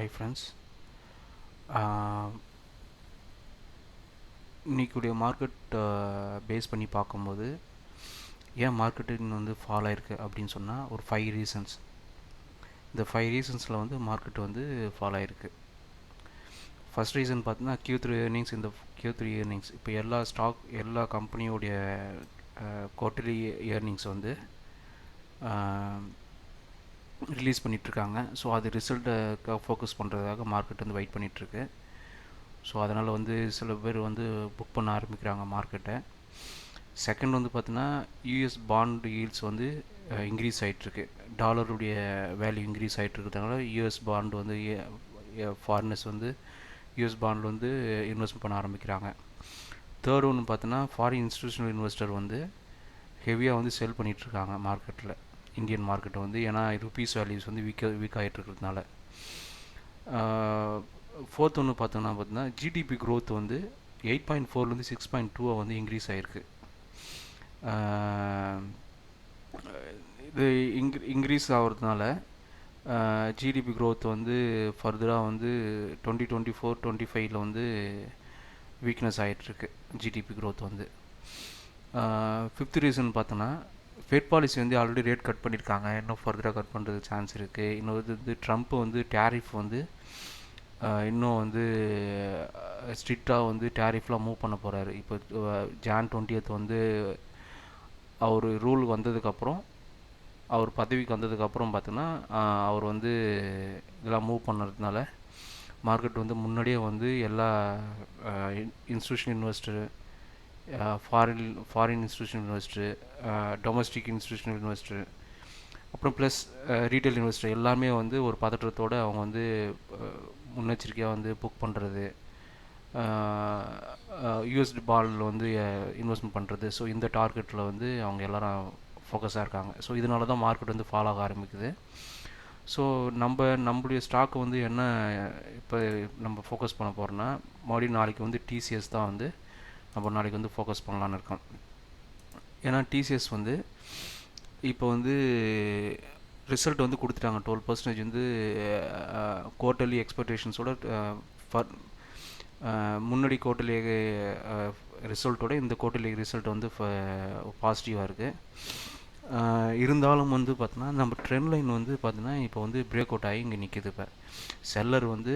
Hi friends இன்றைக்குடைய market base பண்ணி பார்க்கும்போது ஏன் மார்க்கெட்டிங் வந்து ஃபால் ஆகிருக்கு அப்படின்னு சொன்னால் ஒரு ஃபைவ் ரீசன்ஸ் இந்த ஃபைவ் ரீசன்ஸில் வந்து மார்க்கெட் வந்து ஃபால் ஆகிருக்கு ஃபஸ்ட் ரீசன் பார்த்தீங்கன்னா கியூ த்ரீ இயர்னிங்ஸ் இந்த கியூ த்ரீ இயர்னிங்ஸ் இப்போ எல்லா ஸ்டாக் எல்லா கம்பெனியோடைய குவார்ட்டர்லி இயர்னிங்ஸ் வந்து ரிலீஸ் பண்ணிகிட்ருக்காங்க ஸோ அது ரிசல்ட்டை ஃபோக்கஸ் பண்ணுறதுக்காக மார்க்கெட் வந்து வெயிட் பண்ணிகிட்ருக்கு ஸோ அதனால் வந்து சில பேர் வந்து புக் பண்ண ஆரம்பிக்கிறாங்க மார்க்கெட்டை செகண்ட் வந்து பார்த்தீங்கன்னா யூஎஸ் பாண்ட் ஈல்ட்ஸ் வந்து இன்க்ரீஸ் ஆகிட்டுருக்கு டாலருடைய வேல்யூ இன்க்ரீஸ் ஆகிட்டு இருக்கிறதுனால யூஎஸ் பாண்ட் வந்து ஃபாரினர்ஸ் வந்து யூஎஸ் பாண்டில் வந்து இன்வெஸ்ட் பண்ண ஆரம்பிக்கிறாங்க. தேர்ட் ஒன்று பார்த்தோன்னா ஃபாரின் இன்ஸ்டியூஷனல் இன்வெஸ்டர் வந்து ஹெவியாக வந்து செல் பண்ணிகிட்ருக்காங்க மார்க்கெட்டில் இந்தியன் மார்க்கெட்டை வந்து ஏன்னா ருபீஸ் வேல்யூஸ் வந்து வீக்க வீக் ஆகிட்டு இருக்கிறதுனால ஃபோர்த் ஒன்று பார்த்தோன்னா பார்த்தீங்கன்னா ஜிடிபி க்ரோத் வந்து எயிட் பாயிண்ட் ஃபோர்லேருந்து சிக்ஸ் பாயிண்ட் டூவாக வந்து இன்க்ரீஸ் ஆகிருக்கு இது இங் இன்க்ரீஸ் ஆகிறதுனால ஜிடிபி க்ரோத் வந்து ஃபர்தராக வந்து டுவெண்ட்டி டுவெண்ட்டி ஃபோர் டுவெண்ட்டி ஃபைவ்ல வந்து வீக்னஸ் ஆகிட்டுருக்கு ஜிடிபி க்ரோத் வந்து. ஃபிஃப்த் ரீசன் பார்த்தோன்னா ஃபெட் பாலிசி வந்து ஆல்ரெடி ரேட் கட் பண்ணியிருக்காங்க இன்னும் ஃபர்தராக கட் பண்ணுறது சான்ஸ் இருக்குது இன்னொரு வந்து ட்ரம்ப் வந்து டேரிஃப் வந்து இன்னும் வந்து ஸ்ட்ரிக்டாக வந்து டேரிஃப்லாம் மூவ் பண்ண போகிறாரு இப்போ ஜான் டுவெண்ட்டியத் வந்து அவர் ரூல் வந்ததுக்கப்புறம் அவர் பதவிக்கு வந்ததுக்கப்புறம் பார்த்தோன்னா அவர் வந்து இதெல்லாம் மூவ் பண்ணுறதுனால மார்க்கெட் வந்து முன்னாடியே வந்து எல்லா institution investor foreign foreign institution investor domestic institutional investor அப்புறம் ப்ளஸ் ரீட்டைல் இன்வெஸ்டர் எல்லாமே வந்து ஒரு பதற்றத்தோடு அவங்க வந்து uh, முன்னெச்சரிக்கையாக வந்து புக் பண்ணுறது யூஎஸ்டி பாலில் வந்து இன்வெஸ்ட்மெண்ட் பண்ணுறது ஸோ இந்த டார்கெட்டில் வந்து அவங்க எல்லோரும் ஃபோக்கஸாக இருக்காங்க. ஸோ இதனால தான் மார்க்கெட் வந்து ஃபாலோ ஆக ஆரம்பிக்குது. ஸோ நம்ம நம்மளுடைய ஸ்டாக் வந்து என்ன இப்போ நம்ம ஃபோக்கஸ் பண்ண போகிறோன்னா மறுபடியும் நாளைக்கு வந்து டிசிஎஸ் தான் வந்து நம்ம நாளைக்கு வந்து ஃபோக்கஸ் பண்ணலான்னு இருக்கோம். ஏன்னா டிசிஎஸ் வந்து இப்போ வந்து ரிசல்ட் வந்து கொடுத்துட்டாங்க. டுவெல் பர்சன்டேஜ் வந்து குவார்ட்டர்லி எக்ஸ்பெக்டேஷன்ஸோட ஃபர் முன்னாடி குவார்ட்டர்லி ரிசல்ட்டோட இந்த குவார்ட்டர்லி ரிசல்ட் வந்து பாசிட்டிவாக இருக்குது இருந்தாலும் வந்து பார்த்தோன்னா நம்ம ட்ரெண்ட் லைன் வந்து பார்த்தோன்னா இப்போ வந்து பிரேக் அவுட் ஆகி இங்கே நிற்கிது இப்போ. செல்லர் வந்து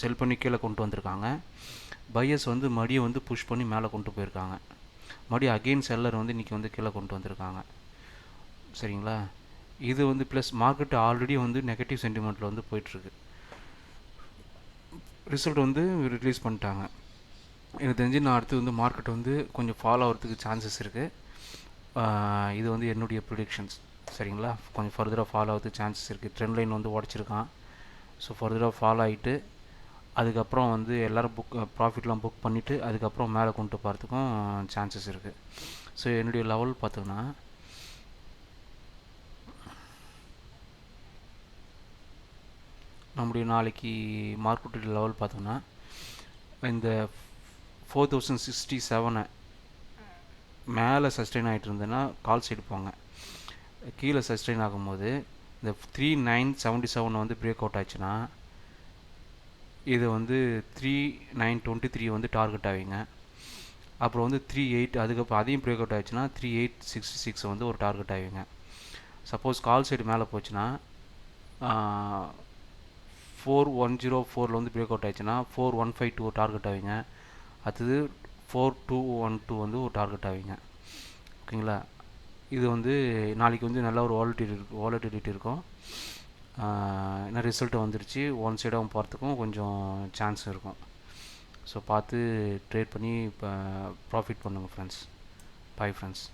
செல் பண்ணி கீழே கொண்டு வந்திருக்காங்க. பையர்ஸ் வந்து மடியை வந்து புஷ் பண்ணி மேலே கொண்டு போயிருக்காங்க. மறுபடியும் அகெயின் செல்லர் வந்து இன்றைக்கி வந்து கீழே கொண்டு வந்திருக்காங்க. சரிங்களா? இது வந்து ப்ளஸ் மார்க்கெட் ஆல்ரெடி வந்து நெகட்டிவ் சென்டிமெண்ட்டில் வந்து போயிட்டுருக்கு. ரிசல்ட் வந்து ரிலீஸ் பண்ணிட்டாங்க. எனக்கு தெரிஞ்சு நான் அடுத்து வந்து மார்க்கெட் வந்து கொஞ்சம் ஃபாலோ ஆகிறதுக்கு சான்சஸ் இருக்குது இது வந்து என்னுடைய ப்ரிடிக்ஷன்ஸ் சரிங்களா? கொஞ்சம் ஃபர்தராக ஃபாலோ ஆகிறதுக்கு சான்சஸ் இருக்குது ட்ரெண்ட் லைன் வந்து உடச்சிருக்கான். ஸோ ஃபர்தராக ஃபாலோ ஆகிட்டு அதுக்கப்புறம் வந்து எல்லோரும் புக் ப்ராஃபிட்லாம் புக் பண்ணிவிட்டு அதுக்கப்புறம் மேலே கொண்டு போகிறதுக்கும் சான்சஸ் இருக்குது ஸோ என்னுடைய லெவல் பார்த்தோன்னா நம்முடைய நாளைக்கு மார்க்கெட் லெவல் பார்த்தோம்னா இந்த ஃபோர் தௌசண்ட் சிக்ஸ்டி செவனை மேலே சஸ்டெயின் ஆகிட்டு இருந்ததுன்னா கால் எடுப்பாங்க கீழே சஸ்டெயின் ஆகும்போது இந்த த்ரீ நைன் செவன்ட்டி செவன் வந்து பிரேக் அவுட் ஆச்சுன்னா இது வந்து த்ரீ நைன் டுவெண்ட்டி த்ரீ வந்து டார்கெட் ஆவீங்க. அப்புறம் வந்து த்ரீ எயிட் அதுக்கப்புறம் அதையும் பிரேக் அவுட் ஆச்சுன்னா த்ரீ எயிட் சிக்ஸ்டி சிக்ஸ் வந்து ஒரு டார்கெட் ஆவீங்க. சப்போஸ் கால் சைடு மேலே போச்சுன்னா ஃபோர் ஒன் ஜீரோ ஃபோரில் வந்து பிரேக் அவுட் ஆயிடுச்சுன்னா four one five two target ஆவீங்க. அடுத்தது ஃபோர் டூ ஒன் டூ வந்து ஒரு டார்கெட் ஆவீங்க. ஓகேங்களா? இது வந்து நாளைக்கு வந்து நல்ல ஒரு வாலட்டிலிட்டி இருக்கும் வாலட்டிலிட்டி இருக்கும். என்ன ரிசல்ட் வந்துருச்சு? ஒன் சைடாகவும் போகிறதுக்கும் கொஞ்சம் சான்ஸ் இருக்கும். ஸோ பார்த்து ட்ரேட் பண்ணி இப்போ ப்ராஃபிட் பண்ணுங்கள் ஃப்ரெண்ட்ஸ் பாய் ஃப்ரெண்ட்ஸ்